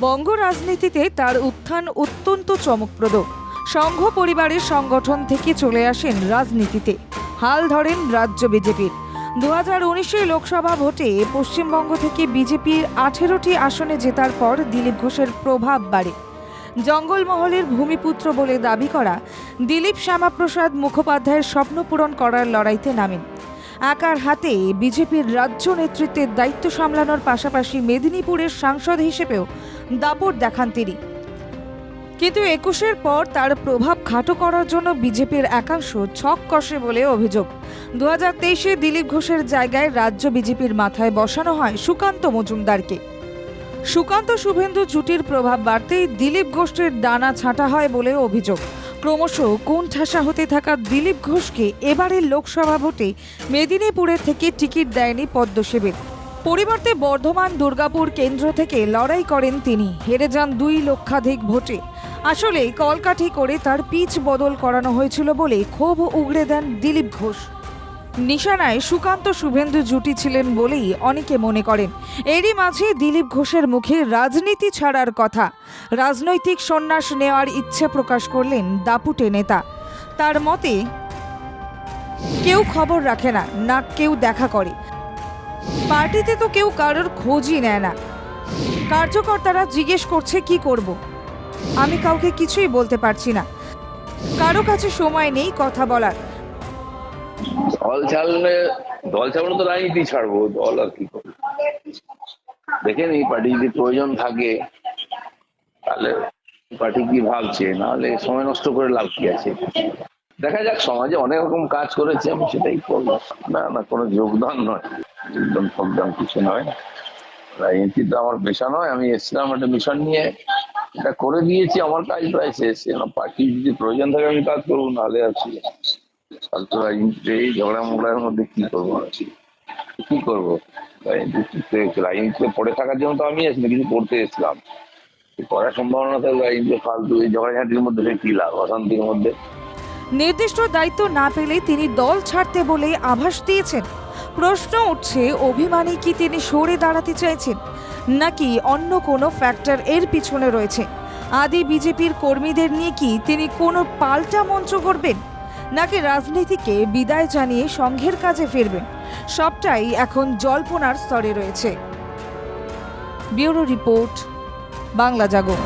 বঙ্গ রাজনীতিতে তার উত্থান অত্যন্ত চমকপ্রদ। সংঘ পরিবারের সংগঠন থেকে চলে আসেন রাজনীতিতে। হাল ধরেন রাজ্য বিজেপির। দু হাজার লোকসভা ভোটে পশ্চিমবঙ্গ থেকে বিজেপির আঠেরোটি আসনে জেতার পর দিলীপ ঘোষের প্রভাব বাড়ে। জঙ্গলমহলের ভূমিপুত্র বলে দাবি করা, দিলীপ শ্যামাপ্রসাদ মুখোপাধ্যায়ের স্বপ্ন পূরণ করার লড়াইতে নামেন। একার হাতে বিজেপির রাজ্য নেতৃত্বের দায়িত্ব সামলানোর পাশাপাশি মেদিনীপুরের সাংসদ হিসেবেও দাপট দেখান তিনি। কিন্তু একুশের পর তার প্রভাব খাটো করার জন্য বিজেপির একাংশ ছক কষে বলে অভিযোগ। দু হাজার তেইশে দিলীপ ঘোষের জায়গায় রাজ্য বিজেপির মাথায় বসানো হয় সুকান্ত মজুমদারকে। সুকান্ত শুভেন্দু জুটির প্রভাব বাড়তেই দিলীপ ঘোষের ডানা ছাঁটা হয় বলে অভিযোগ। ক্রমশ কোন ঠাসা হতে থাকা দিলীপ ঘোষকে এবারের লোকসভা ভোটে মেদিনীপুরের থেকে টিকিট দেয়নি পদ্মসেবের পরিবর্তে বর্ধমান, দুর্গাপুর কেন্দ্র থেকে লড়াই করেন তিনি। হেরে যান দুই লক্ষাধিক ভোটে। আসলে কলকাঠি করে তার পিচ বদল করানো হয়েছিল বলে ক্ষোভ উগড়ে দেন দিলীপ ঘোষ। নিশানায় সুকান্ত শুভেন্দু জুটি ছিলেন বলেই অনেকে মনে করেন। এরই মাঝে দিলীপ ঘোষের মুখে রাজনীতি ছাড়ার কথা। রাজনৈতিক সন্ন্যাস নেওয়ার ইচ্ছে প্রকাশ করলেন দাপুটে নেতা। তার মতে, কেউ খবর রাখে না না কেউ দেখা করে। পার্টিতে তো কেউ কারোর খোঁজই নেয় না। কার্যকর্তারা জিজ্ঞেস করছে, কি করব? আমি কাউকে কিছুই বলতে পারছি না। কারও কাছে সময় নেই কথা বলার। দল ছাড়লে দল ছাড়লে তো রাজনীতি ছাড়বো, দল আর কি করব? দেখেন এই পার্টি যদি প্রয়োজন থাকে, তাহলে পার্টি কি ভাবছে? নাহলে সময় নষ্ট করে লাভ কি আছে? দেখা যাক, সমাজে অনেক রকম কাজ করেছে, আমি সেটাই করব না না, কোনো যোগদান নয়। যোগদান, ফোগদান কিছু নয়। রাজনীতি তো আমার পেশা নয়, আমি এসেছিলাম একটা মিশন নিয়ে। এটা করে দিয়েছি, আমার কাজ প্রায় শেষ। পার্টি যদি প্রয়োজন থাকে, আমি কাজ করব, নাহলে আছি ফালতু রাজনীতিতে এই ঝগড়া মগড়ার মধ্যে কি করব? কি? করব? রাজনীতিতে রাজনীতিতে পড়ে থাকার জন্য তো আমি আসিনি কিছু করতে এসেছিলাম। করার সম্ভাবনা থাকলে রাজনীতিতে ফালতু এই ঝগড়াঝাটির মধ্যে কি লাভ? অশান্তির মধ্যে। নির্দিষ্ট দায়িত্ব না পেলে তিনি দল ছাড়তে বলে আভাস দিয়েছেন। প্রশ্ন উঠছে, অভিমানী কি তিনি সরে দাঁড়াতে চাইছেন? নাকি অন্য কোনো ফ্যাক্টর এর পিছনে রয়েছে? আদি বিজেপির কর্মীদের নিয়ে কি তিনি কোনো পাল্টা মঞ্চ করবেন নাকি রাজনীতিকে বিদায় জানিয়ে সংঘের কাজে ফিরবেন? সবটাই এখন জল্পনার স্তরে রয়েছে। ব্যুরো রিপোর্ট, বাংলা জাগো